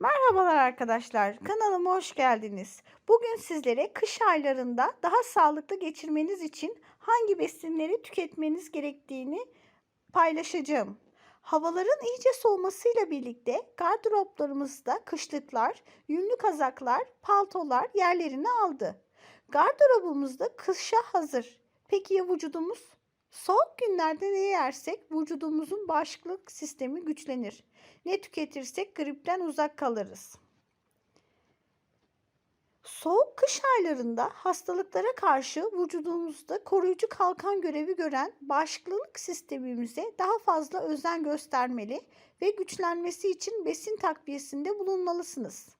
Merhabalar arkadaşlar, kanalıma hoş geldiniz. Bugün sizlere kış aylarında daha sağlıklı geçirmeniz için hangi besinleri tüketmeniz gerektiğini paylaşacağım. Havaların iyice soğumasıyla birlikte gardıroplarımızda kışlıklar, yünlü kazaklar, paltolar yerlerini aldı. Gardırobumuzda kışa hazır. Peki ya vücudumuz? Soğuk günlerde ne yersek vücudumuzun bağışıklık sistemi güçlenir. Ne tüketirsek gripten uzak kalırız. Soğuk kış aylarında hastalıklara karşı vücudumuzda koruyucu kalkan görevi gören bağışıklık sistemimize daha fazla özen göstermeli ve güçlenmesi için besin takviyesinde bulunmalısınız.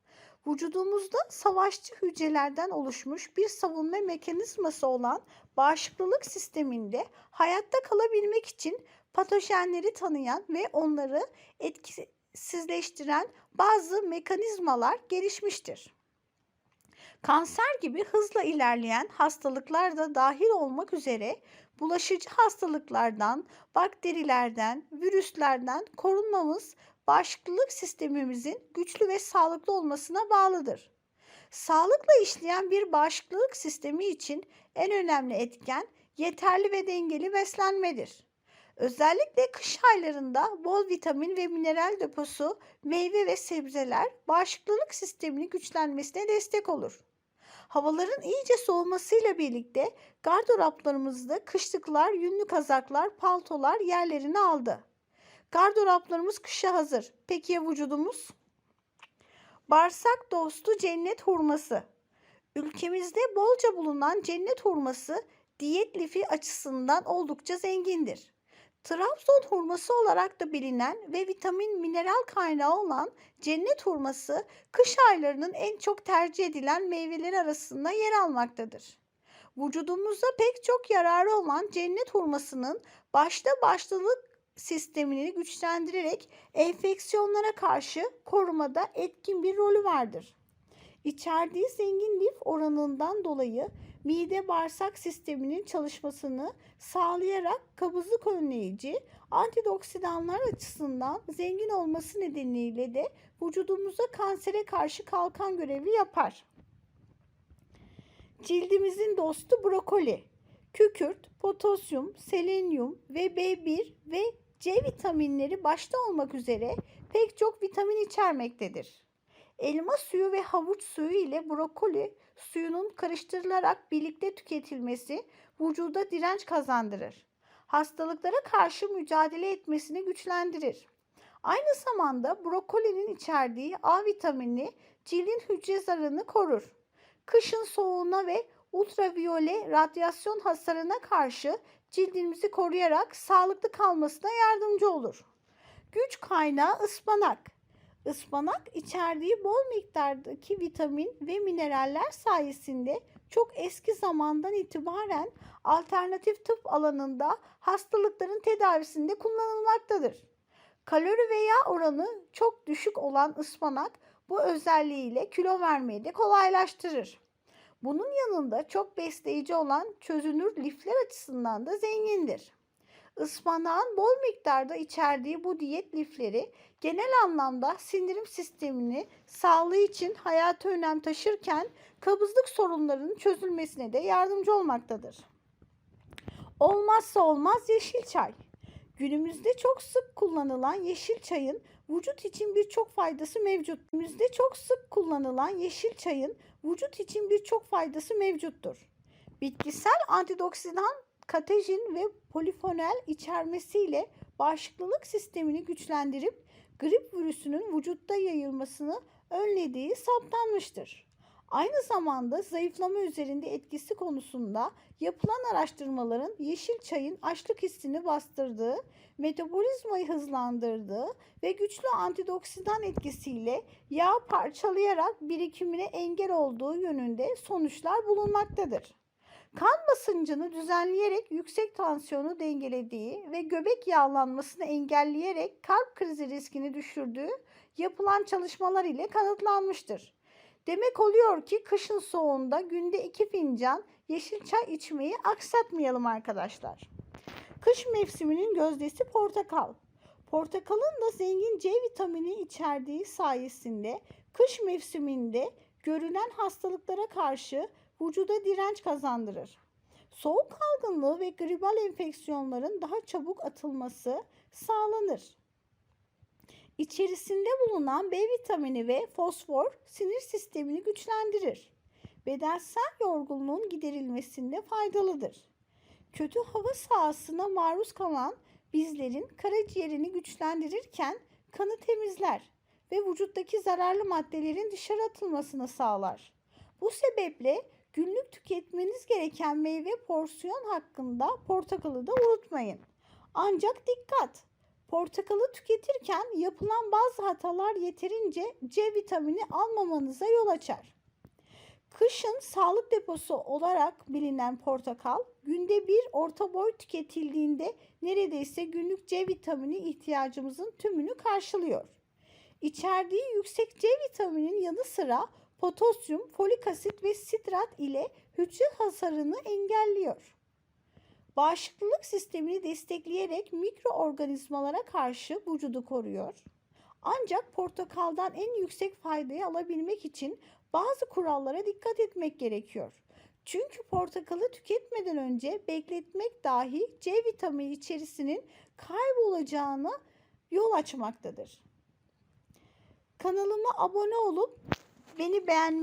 Vücudumuzda savaşçı hücrelerden oluşmuş bir savunma mekanizması olan bağışıklık sisteminde hayatta kalabilmek için patojenleri tanıyan ve onları etkisizleştiren bazı mekanizmalar gelişmiştir. Kanser gibi hızla ilerleyen hastalıklar da dahil olmak üzere bulaşıcı hastalıklardan, bakterilerden, virüslerden korunmamız bağışıklık sistemimizin güçlü ve sağlıklı olmasına bağlıdır. Sağlıkla işleyen bir bağışıklık sistemi için en önemli etken yeterli ve dengeli beslenmedir. Özellikle kış aylarında bol vitamin ve mineral deposu meyve ve sebzeler bağışıklık sisteminin güçlenmesine destek olur. Havaların iyice soğumasıyla birlikte gardıroplarımızda kışlıklar, yünlü kazaklar, paltolar yerlerini aldı. Gardıroplarımız kışa hazır. Peki ya vücudumuz? Bağırsak dostu cennet hurması. Ülkemizde bolca bulunan cennet hurması diyet lifi açısından oldukça zengindir. Trabzon hurması olarak da bilinen ve vitamin mineral kaynağı olan cennet hurması kış aylarının en çok tercih edilen meyveleri arasında yer almaktadır. Vücudumuza pek çok yararı olan cennet hurmasının başta başlılık sistemini güçlendirerek enfeksiyonlara karşı korumada etkin bir rolü vardır. İçerdiği zengin lif oranından dolayı mide bağırsak sisteminin çalışmasını sağlayarak kabızlık önleyici, antioksidanlar açısından zengin olması nedeniyle de vücudumuza kansere karşı kalkan görevi yapar. Cildimizin dostu brokoli. Kükürt, potasyum, selenyum ve B1 ve C vitaminleri başta olmak üzere pek çok vitamin içermektedir. Elma suyu ve havuç suyu ile brokoli suyunun karıştırılarak birlikte tüketilmesi vücuda direnç kazandırır. Hastalıklara karşı mücadele etmesini güçlendirir. Aynı zamanda brokolinin içerdiği A vitamini cildin hücre zarını korur. Kışın soğuğuna ve ultraviyole radyasyon hasarına karşı cildimizi koruyarak sağlıklı kalmasına yardımcı olur. Güç kaynağı ıspanak. Ispanak içerdiği bol miktardaki vitamin ve mineraller sayesinde çok eski zamandan itibaren alternatif tıp alanında hastalıkların tedavisinde kullanılmaktadır. Kalori ve yağ oranı çok düşük olan ıspanak bu özelliğiyle kilo vermeyi de kolaylaştırır. Bunun yanında çok besleyici olan çözünür lifler açısından da zengindir. Ispanağın bol miktarda içerdiği bu diyet lifleri genel anlamda sindirim sistemini sağlığı için hayata önem taşırken kabızlık sorunlarının çözülmesine de yardımcı olmaktadır. Olmazsa olmaz yeşil çay. Günümüzde çok sık kullanılan yeşil çayın vücut için birçok faydası mevcut. Günümüzde çok sık kullanılan yeşil çayın vücut için birçok faydası mevcuttur. Bitkisel antioksidan katejin ve polifenol içermesiyle bağışıklık sistemini güçlendirip grip virüsünün vücutta yayılmasını önlediği saptanmıştır. Aynı zamanda zayıflama üzerinde etkisi konusunda yapılan araştırmaların yeşil çayın açlık hissini bastırdığı, metabolizmayı hızlandırdığı ve güçlü antioksidan etkisiyle yağ parçalayarak birikimine engel olduğu yönünde sonuçlar bulunmaktadır. Kan basıncını düzenleyerek yüksek tansiyonu dengelediği ve göbek yağlanmasını engelleyerek kalp krizi riskini düşürdüğü yapılan çalışmalar ile kanıtlanmıştır. Demek oluyor ki kışın soğuğunda günde 2 fincan yeşil çay içmeyi aksatmayalım arkadaşlar. Kış mevsiminin gözdesi portakal. Portakalın da zengin C vitamini içerdiği sayesinde kış mevsiminde görülen hastalıklara karşı vücuda direnç kazandırır. Soğuk algınlığı ve gribal enfeksiyonların daha çabuk atılması sağlanır. İçerisinde bulunan B vitamini ve fosfor sinir sistemini güçlendirir. Bedensel yorgunluğun giderilmesinde faydalıdır. Kötü hava sahasına maruz kalan bizlerin karaciğerini güçlendirirken kanı temizler ve vücuttaki zararlı maddelerin dışarı atılmasını sağlar. Bu sebeple günlük tüketmeniz gereken meyve porsiyon hakkında portakalı da unutmayın. Ancak dikkat! Portakalı tüketirken yapılan bazı hatalar yeterince C vitamini almamanıza yol açar. Kışın sağlık deposu olarak bilinen portakal günde bir orta boy tüketildiğinde neredeyse günlük C vitamini ihtiyacımızın tümünü karşılıyor. İçerdiği yüksek C vitamininin yanı sıra potasyum, folik asit ve sitrat ile hücre hasarını engelliyor. Bağışıklık sistemini destekleyerek mikroorganizmalara karşı vücudu koruyor. Ancak portakaldan en yüksek faydayı alabilmek için bazı kurallara dikkat etmek gerekiyor. Çünkü portakalı tüketmeden önce bekletmek dahi C vitamini içerisinin kaybolacağına yol açmaktadır. Kanalıma abone olup beni beğenmeyi